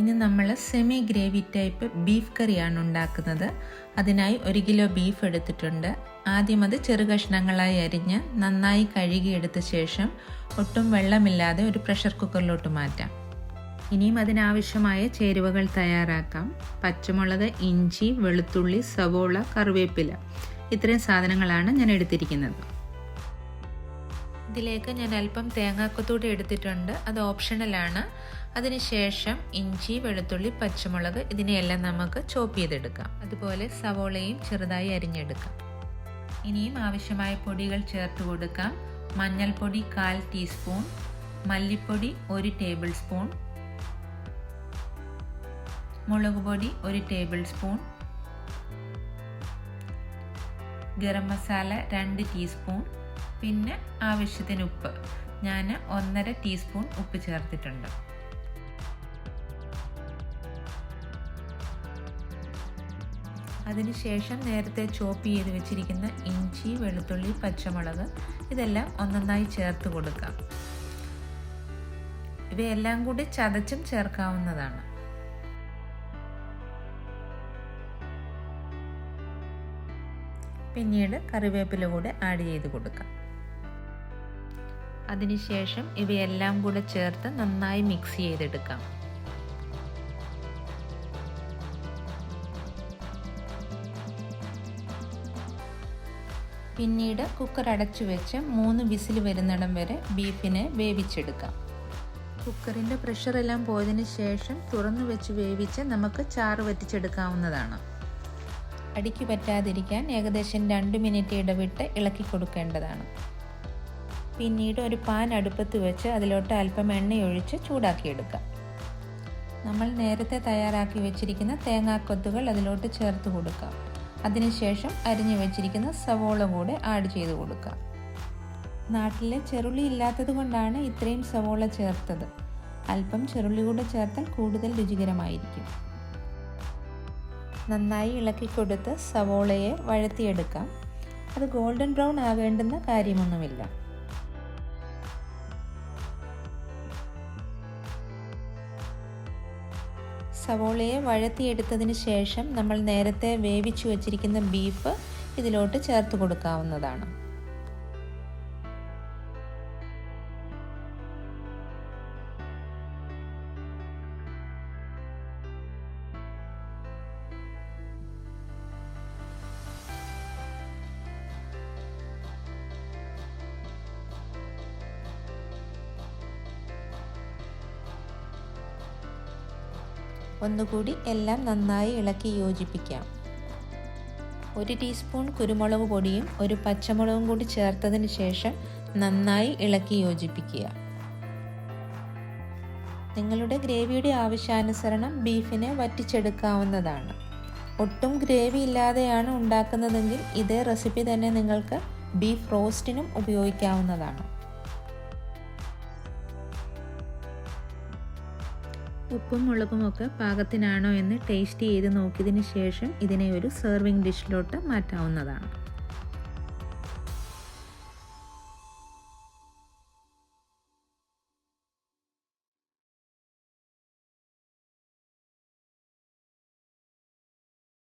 ഇനി നമ്മൾ semi gravy type beef കറിയാണ് ഉണ്ടാക്കുന്നത്. അതിനായി ഒരു കിലോ ബീഫ് എടുത്തിട്ടുണ്ട്. ആദ്യം അത് ചെറു കഷ്ണങ്ങളായി അരിഞ്ഞ് നന്നായി കഴുകിയെടുത്ത ശേഷം ഒട്ടും വെള്ളമില്ലാതെ ഒരു പ്രഷർ കുക്കറിലോട്ട് മാറ്റാം. ഇനിയും അതിനാവശ്യമായ ചേരുവകൾ തയ്യാറാക്കാം. പച്ചമുളക് ഇഞ്ചി വെളുത്തുള്ളി സവോള കറിവേപ്പില. ഇത്രയും സാധനങ്ങളാണ് ഞാൻ എടുത്തിരിക്കുന്നത്. ഇതിലേക്ക് ഞാൻ അല്പം തേങ്ങാക്കത്തൂടെ എടുത്തിട്ടുണ്ട്. അത് ഓപ്ഷണലാണ് അതിനുശേഷം ഇഞ്ചി വെളുത്തുള്ളി പച്ചമുളക് ഇതിനെയെല്ലാം നമുക്ക് ചോപ്പ് ചെയ്തെടുക്കാം. അതുപോലെ സവോളയും ചെറുതായി അരിഞ്ഞെടുക്കാം. ഇനിയും ആവശ്യമായ പൊടികൾ ചേർത്ത് കൊടുക്കാം. മഞ്ഞൾപ്പൊടി കാൽ ടീസ്പൂൺ. മല്ലിപ്പൊടി ഒരു ടേബിൾ സ്പൂൺ മുളക് പൊടി ഒരു ടേബിൾ സ്പൂൺ ഗരം മസാല രണ്ട് ടീസ്പൂൺ പിന്നെ ആവശ്യത്തിന് ഉപ്പ്. ഞാൻ ഒന്നര ടീസ്പൂൺ ഉപ്പ് ചേർത്തിട്ടുണ്ട്. അതിനുശേഷം നേരത്തെ ചോപ്പ് ചെയ്ത് വെച്ചിരിക്കുന്ന ഇഞ്ചി വെളുത്തുള്ളി പച്ചമുളക് ഇതെല്ലാം ഒന്നൊന്നായി ചേർത്ത് കൊടുക്കാം. ഇവയെല്ലാം കൂടി ചതച്ചും ചേർക്കാവുന്നതാണ്. പിന്നീട് കറിവേപ്പില കൂടെ ആഡ് ചെയ്ത് കൊടുക്കാം. അതിനുശേഷം ഇവയെല്ലാം കൂടെ ചേർത്ത് നന്നായി മിക്സ് ചെയ്തെടുക്കാം. പിന്നീട് കുക്കർ അടച്ചു വെച്ച് മൂന്ന് വിസിൽ വരുന്നിടം വരെ ബീഫിനെ വേവിച്ചെടുക്കാം. കുക്കറിന്റെ പ്രഷറെല്ലാം പോയതിന് ശേഷം തുറന്നു വെച്ച് വേവിച്ച് നമുക്ക് ചാറ് വറ്റിച്ചെടുക്കാവുന്നതാണ്. അടിക്ക് പറ്റാതിരിക്കാൻ ഏകദേശം രണ്ട് മിനിറ്റ് ഇടവിട്ട് ഇളക്കി കൊടുക്കേണ്ടതാണ്. പിന്നീട് ഒരു പാൻ അടുപ്പത്ത് വെച്ച് അതിലോട്ട് അല്പം എണ്ണയൊഴിച്ച് ചൂടാക്കിയെടുക്കാം. നമ്മൾ നേരത്തെ തയ്യാറാക്കി വെച്ചിരിക്കുന്ന തേങ്ങാക്കൊത്തുകൾ അതിലോട്ട് ചേർത്ത് കൊടുക്കാം. അതിനുശേഷം അരിഞ്ഞു വെച്ചിരിക്കുന്ന സവോള കൂടെ ആഡ് ചെയ്ത് കൊടുക്കാം. നാട്ടിലെ ചെറുളി ഇല്ലാത്തത് കൊണ്ടാണ് ഇത്രയും സവോള ചേർത്തത്. അല്പം ചെറുള്ളി കൂടെ ചേർത്താൽ കൂടുതൽ രുചികരമായിരിക്കും. നന്നായി ഇളക്കി കൊടുത്ത് സവോളയെ വഴത്തിയെടുക്കാം അത് ഗോൾഡൻ ബ്രൗൺ ആകേണ്ടുന്ന കാര്യമൊന്നുമില്ല. സവോളയെ വഴത്തിയെടുത്തതിന് ശേഷം നമ്മൾ നേരത്തെ വേവിച്ചു വച്ചിരിക്കുന്ന ബീഫ് ഇതിലോട്ട് ചേർത്ത് കൊടുക്കാവുന്നതാണ്. ഒന്നുകൂടി എല്ലാം നന്നായി ഇളക്കി യോജിപ്പിക്കാം. ഒരു ടീസ്പൂൺ കുരുമുളക് പൊടിയും ഒരു പച്ചമുളകും കൂടി ചേർത്തതിന് ശേഷം നന്നായി ഇളക്കി യോജിപ്പിക്കുക. നിങ്ങളുടെ ഗ്രേവിയുടെ ആവശ്യാനുസരണം ബീഫിനെ വറ്റിച്ചെടുക്കാവുന്നതാണ്. ഒട്ടും ഗ്രേവി ഇല്ലാതെയാണ് ഉണ്ടാക്കുന്നതെങ്കിൽ ഇതേ റെസിപ്പി തന്നെ നിങ്ങൾക്ക് ബീഫ് റോസ്റ്റിനും ഉപയോഗിക്കാവുന്നതാണ്. ഉപ്പും മുളകും ഒക്കെ പാകത്തിനാണോ എന്ന് ടേസ്റ്റ് ചെയ്ത് നോക്കിയതിന് ശേഷം ഇതിനെ ഒരു സെർവിങ് ഡിഷിലോട്ട് മാറ്റാവുന്നതാണ്.